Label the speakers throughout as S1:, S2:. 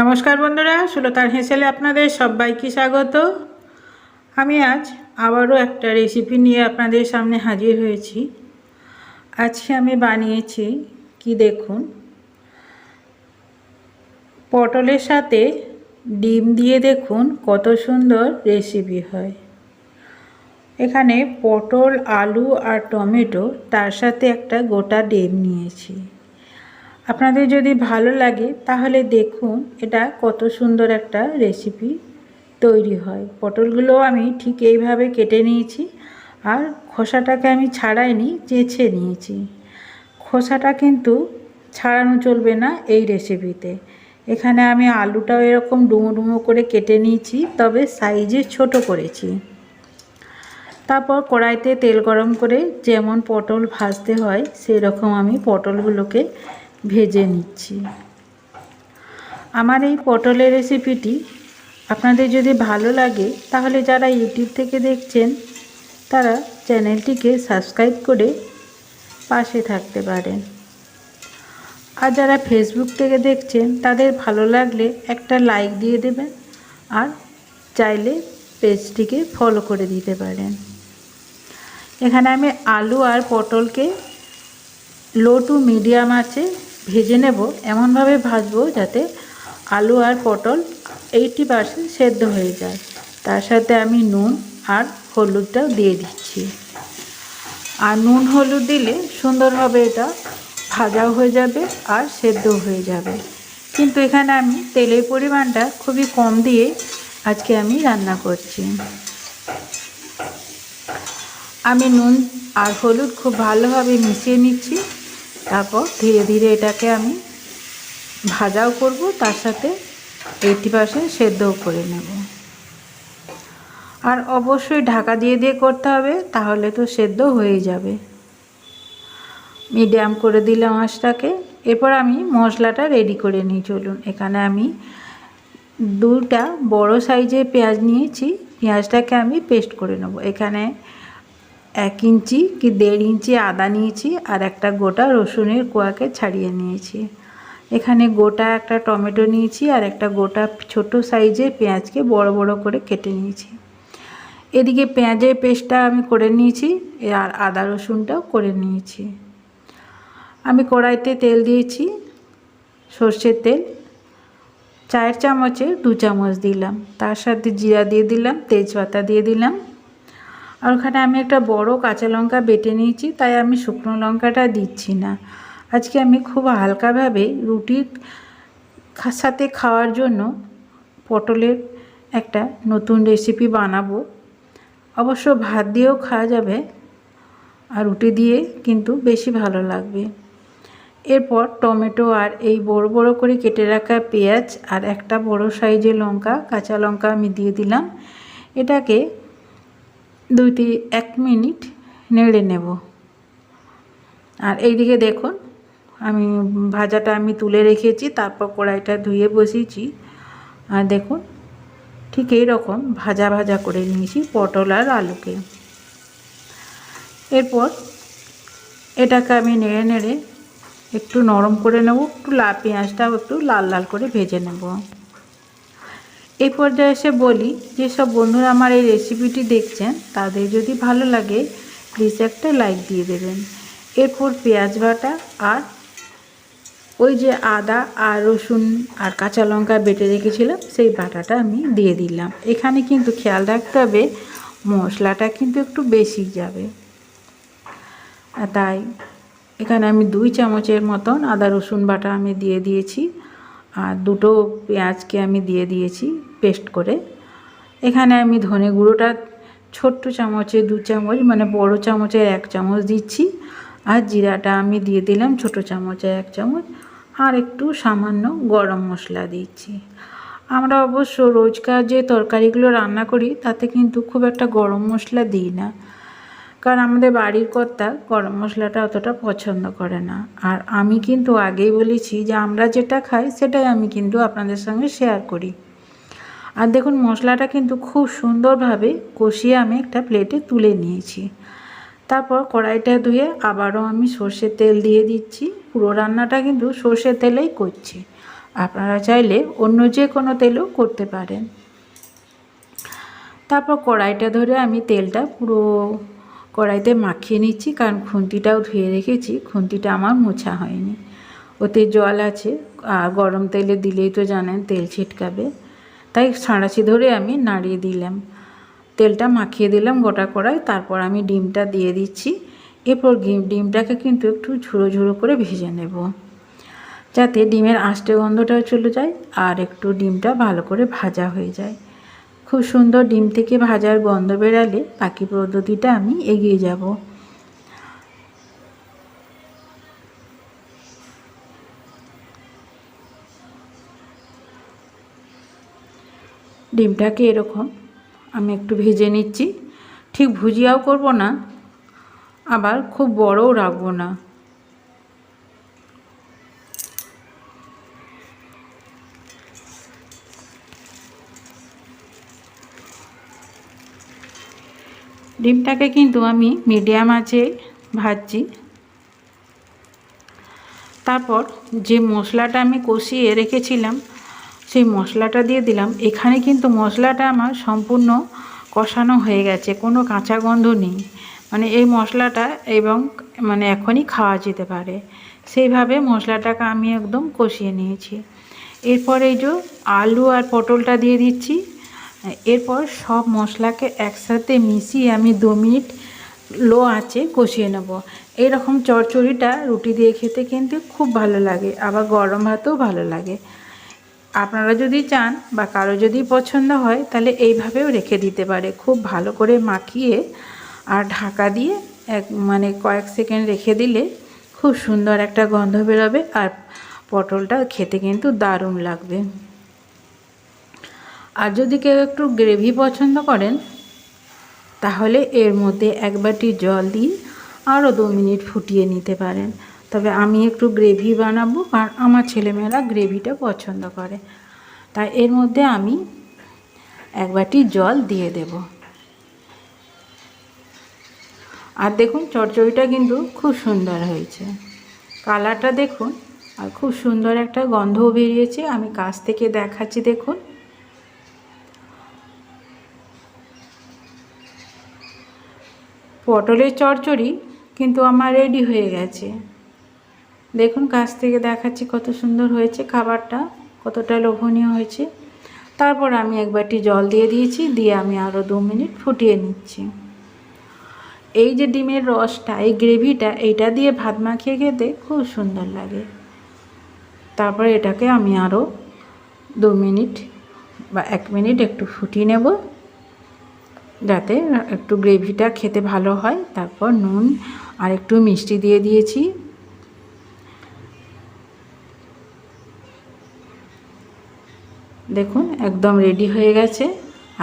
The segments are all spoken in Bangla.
S1: নমস্কার বন্ধুরা সুলতার হেসেলে আপনাদের সবাইকে স্বাগত। আমি আজ আবারও একটা রেসিপি নিয়ে আপনাদের সামনে হাজির হয়েছি। আজকে আমি বানিয়েছি, কি দেখুন, পটলের সাথে ডিম দিয়ে দেখুন কত সুন্দর রেসিপি হয়। এখানে পটল, আলু আর টমেটো তার সাথে একটা গোটা ডিম নিয়েছি। আপনাদের যদি ভালো লাগে, তাহলে দেখুন এটা কত সুন্দর একটা রেসিপি তৈরি হয়। পটলগুলো আমি ঠিক এইভাবে কেটে নিয়েছি আর খোসাটাকে আমি ছাড়াইনি, চেঁচে নিয়েছি। খোসাটা কিন্তু ছাড়ানো চলবে না এই রেসিপিতে এখানে আমি আলুটাও এরকম ডুমো ডুমো করে কেটে নিয়েছি, তবে সাইজে ছোট করেছি। তারপর কড়াইতে তেল গরম করে যেমন পটল ভাজতে হয়, সেরকম আমি পটলগুলোকে ভেজে নিচ্ছি। আমার এই পটলের রেসিপিটি আপনাদের যদি ভালো লাগে, তাহলে যারা ইউটিউব থেকে দেখছেন, তারা চ্যানেলটিকে সাবস্ক্রাইব করে পাশে থাকতে পারেন। আর যারা ফেসবুক থেকে দেখছেন, তাদের ভালো লাগলে একটা লাইক দিয়ে দেবেন, আর চাইলে পেজটিকে ফলো করে দিতে পারেন। এখানে আমি আলু আর পটলকে লো টু মিডিয়াম আছে ভেজে নেব। এমনভাবে ভাজবো যাতে আলু আর পটল এইটি পার্সেন্ট সেদ্ধ হয়ে যায়। তার সাথে আমি নুন আর হলুদটাও দিয়ে দিচ্ছি। আর নুন হলুদ দিলে সুন্দরভাবে এটা ভাজাও হয়ে যাবে আর সেদ্ধ হয়ে যাবে। কিন্তু এখানে আমি তেলের পরিমাণটা খুবই কম দিয়ে আজকে আমি রান্না করছি। আমি নুন আর হলুদ খুব ভালোভাবে মিশিয়ে নিচ্ছি। তারপর ধীরে ধীরে এটাকে আমি ভাজাও করব, তার সাথে এইটি পার্সেন্ট সেদ্ধও করে নেব। আর অবশ্যই ঢাকা দিয়ে দিয়ে করতে হবে, তাহলে তো সেদ্ধ হয়ে যাবে। মিডিয়াম করে দিলাম আঁচটাকে, এরপর আমি মশলাটা রেডি করে নিই, চলুন। এখানে আমি দুটা বড় সাইজের পেঁয়াজ নিয়েছি, পেঁয়াজটাকে আমি পেস্ট করে নেব। এখানে এক ইঞ্চি কি দেড় ইঞ্চি আদা নিয়েছি আর একটা গোটা রসুনের কোয়াকে ছাড়িয়ে নিয়েছি। এখানে গোটা একটা টমেটো নিয়েছি আর একটা গোটা ছোট সাইজের পেঁয়াজকে বড় বড় করে কেটে নিয়েছি। এদিকে পেঁয়াজের পেস্টটা আমি করে নিয়েছি আর আদা রসুনটাও করে নিয়েছি। আমি কড়াইতে তেল দিয়েছি, সর্ষের তেল, চায়ের চামচে দু চামচ দিলাম। তার সাথে জিরা দিয়ে দিলাম, তেজপাতা দিয়ে দিলাম আর ওখানে আমি একটা বড় কাঁচা লঙ্কা বেটে নিয়েছি, তাই আমি শুকনো লঙ্কাটা দিচ্ছি না। আজকে আমি খুব হালকাভাবে রুটির সাথে খাওয়ার জন্য পটলের একটা নতুন রেসিপি বানাবো। অবশ্য ভাত দিয়েও খাওয়া যাবে আর রুটি দিয়ে কিন্তু বেশি ভালো লাগবে। এরপর টমেটো আর এই বড় বড় করে কেটে রাখা পেঁয়াজ আর একটা বড় সাইজের লঙ্কা, কাঁচা লঙ্কা আমি দিয়ে দিলাম। এটাকে দুই তিন এক মিনিট নেড়ে নেব। আর এইদিকে দেখুন, আমি ভাজাটা আমি তুলে রেখেছি, তারপর কড়াইটা ধুয়ে বসিয়েছি। আর দেখুন, ঠিক এই রকম ভাজা ভাজা করে নিয়েছি পটল আর আলুকে। এরপর এটাকে আমি নেড়ে নেড়ে একটু নরম করে নেব, একটু লা পেঁয়াজটাও একটু লাল লাল করে ভেজে নেব। এই পর্যায়ে এসে বলি, যেসব বন্ধুরা আমার এই রেসিপিটি দেখছেন, তাদের যদি ভালো লাগে প্লিজ একটা লাইক দিয়ে দেবেন। এরপর পেঁয়াজ বাটা আর ওই যে আদা আর রসুন আর কাঁচা লঙ্কা বেটে রেখেছিলাম, সেই বাটাটা আমি দিয়ে দিলাম। এখানে কিন্তু খেয়াল রাখতে হবে, মশলাটা কিন্তু একটু বেশি যাবে। তাই এখানে আমি দুই চামচের মতন আদা রসুন বাটা আমি দিয়ে দিয়েছি। আর দুটো পেঁয়াজকে আমি দিয়ে দিয়েছি পেস্ট করে। এখানে আমি ধনে গুঁড়োটা ছোট্ট চামচে, দু চামচ মানে বড় চামচের এক চামচ দিচ্ছি। আর জিরাটা আমি দিয়ে দিলাম ছোট চামচে এক চামচ। আর একটু সামান্য গরম মশলা দিচ্ছি। আমরা অবশ্য রোজকার যে তরকারিগুলো রান্না করি, তাতে কিন্তু খুব একটা গরম মশলা দিই না। কারণ আমাদের বাড়ির কর্তা গরম মশলাটা অতটা পছন্দ করে না। আর আমি কিন্তু আগেই বলেছি যে আমরা যেটা খাই সেটাই আমি কিন্তু আপনাদের সঙ্গে শেয়ার করি। আর দেখুন মশলাটা কিন্তু খুব সুন্দরভাবে কষিয়ে আমি একটা প্লেটে তুলে নিয়েছি। তারপর কড়াইটা ধুয়ে আবারও আমি সর্ষের তেল দিয়ে দিচ্ছি। পুরো রান্নাটা কিন্তু সর্ষের তেলেই করছি। আপনারা চাইলে অন্য যে কোনো তেলও করতে পারেন। তারপর কড়াইটা ধরে আমি তেলটা পুরো কড়াইতে মাখিয়ে নিচ্ছি, কারণ খুন্তিটাও ধুয়ে রেখেছি, খুন্তিটা আমার মোছা হয়নি। ওতে জল আছে, আর গরম তেলে দিলেই তো জানেন তেল ছিটকাবে। তাই সাঁড়াশি ধরে আমি নাড়িয়ে দিলাম। তেলটা মাখিয়ে দিলাম গোটা কড়াই, তারপর আমি ডিমটা দিয়ে দিচ্ছি। এরপর ডিমটাকে কিন্তু একটু ঝুড়ো ঝুড়ো করে ভেজে নেব, যাতে ডিমের আষ্টে গন্ধটাও চলে যায় আর একটু ডিমটা ভালো করে ভাজা হয়ে যায়। খুব সুন্দর ডিম থেকে ভাজার গন্ধ বেরালে বাকি পদ্ধতিটা আমি এগিয়ে যাব। ডিমটাকে এরকম আমি একটু ভেজে নিচ্ছি। ঠিক ভুজিয়াও করব না, আবার খুব বড়ও রাখব না। ডিমটাকে কিন্তু আমি মিডিয়াম আছে ভাজছি। তারপর যে মশলাটা আমি কষিয়ে রেখেছিলাম, সেই মশলাটা দিয়ে দিলাম। এখানে কিন্তু মশলাটা আমার সম্পূর্ণ কষানো হয়ে গেছে, কোনো কাঁচা গন্ধ নেই। মানে এই মশলাটা এবং মানে এখনই খাওয়া যেতে পারে। সেইভাবে মশলাটাকে আমি একদম কষিয়ে নিয়েছি। এরপর এই যে আলু আর পটলটা দিয়ে দিচ্ছি। এরপর সব মশলাকে একসাথে মিশিয়ে আমি দু মিনিট লো আছে কষিয়ে নেব। এইরকম চচ্চড়িটা রুটি দিয়ে খেতে কিন্তু খুব ভালো লাগে, আবার গরম ভাতেও ভালো লাগে। আপনারা যদি চান বা কারও যদি পছন্দ হয়, তাহলে এইভাবেও রেখে দিতে পারে। খুব ভালো করে মাখিয়ে আর ঢাকা দিয়ে এক মানে কয়েক সেকেন্ড রেখে দিলে খুব সুন্দর একটা গন্ধ বেরোবে আর পটলটা খেতে কিন্তু দারুণ লাগবে। আর যদি কেউ একটু গ্রেভি পছন্দ করেন, তাহলে এর মধ্যে এক বাটি জল দিয়ে আরও দু মিনিট ফুটিয়ে নিতে পারেন। তবে আমি একটু গ্রেভি বানাবো কারণ আমার ছেলেমেয়েরা গ্রেভিটা পছন্দ করে। তাই এর মধ্যে আমি এক বাটি জল দিয়ে দেব। আর দেখুন, চচ্চড়িটা কিন্তু খুব সুন্দর হয়েছে। কালারটা দেখুন, আর খুব সুন্দর একটা গন্ধও বেরিয়েছে। আমি কাছ থেকে দেখাচ্ছি, দেখুন। পটলের চচ্চড়ি কিন্তু আমার রেডি হয়ে গেছে। দেখুন কাছ থেকে দেখাচ্ছি কত সুন্দর হয়েছে খাবারটা, কতটা লোভনীয় হয়েছে। তারপর আমি এক বাটি জল দিয়ে দিয়েছি, দিয়ে আমি আরও দু মিনিট ফুটিয়ে নিচ্ছি। এই যে ডিমের রসটা, এই গ্রেভিটা, এইটা দিয়ে ভাত মাখিয়ে খেতে খুব সুন্দর লাগে। তারপর এটাকে আমি আরও দু মিনিট বা এক মিনিট একটু ফুটিয়ে নেব। যাতে একটু গ্রেভিটা খেতে ভালো হয়, তারপর নুন আর একটু মিষ্টি দিয়ে দিয়েছি। দেখুন, একদম রেডি হয়ে গেছে।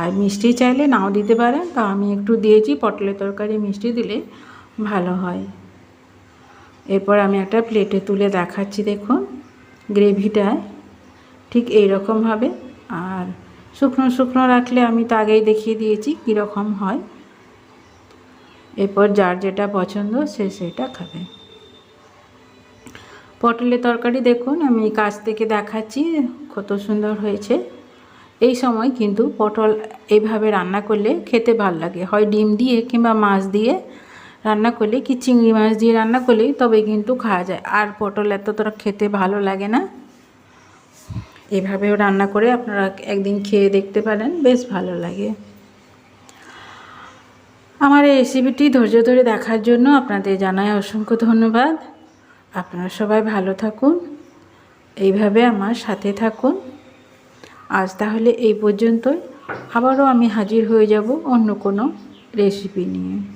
S1: আর মিষ্টি চাইলে নাও দিতে পারেন, তা আমি একটু দিয়েছি, পটলের তরকারি মিষ্টি দিলে ভালো হয়। এরপর আমি একটা প্লেটে তুলে দেখাচ্ছি, দেখুন গ্রেভিটায় ঠিক এই রকমভাবে আর শুকনো শুকনো রাখলে আমি তো আগেই দেখিয়ে দিয়েছি কীরকম হয়। এরপর যার যেটা পছন্দ সে সেটা খাবে। পটলের তরকারি দেখুন, আমি কাছ থেকে দেখাচ্ছি কত সুন্দর হয়েছে। এই সময় কিন্তু পটল এইভাবে রান্না করলে খেতে ভালো লাগে। হয় ডিম দিয়ে কিংবা মাছ দিয়ে রান্না করলে, কি চিংড়ি মাছ দিয়ে রান্না করলেই তবে কিন্তু খাওয়া যায়। আর পটল এতটা খেতে ভালো লাগে না। এভাবেও রান্না করে আপনারা একদিন খেয়ে দেখতে পারেন, বেশ ভালো লাগে। আমার এই রেসিপিটি ধৈর্য ধরে দেখার জন্য আপনাদের জানাই অসংখ্য ধন্যবাদ। আপনারা সবাই ভালো থাকুন, এইভাবে আমার সাথে থাকুন। আজ তাহলে এই পর্যন্তই। আবারও আমি হাজির হয়ে যাব অন্য কোনো রেসিপি নিয়ে।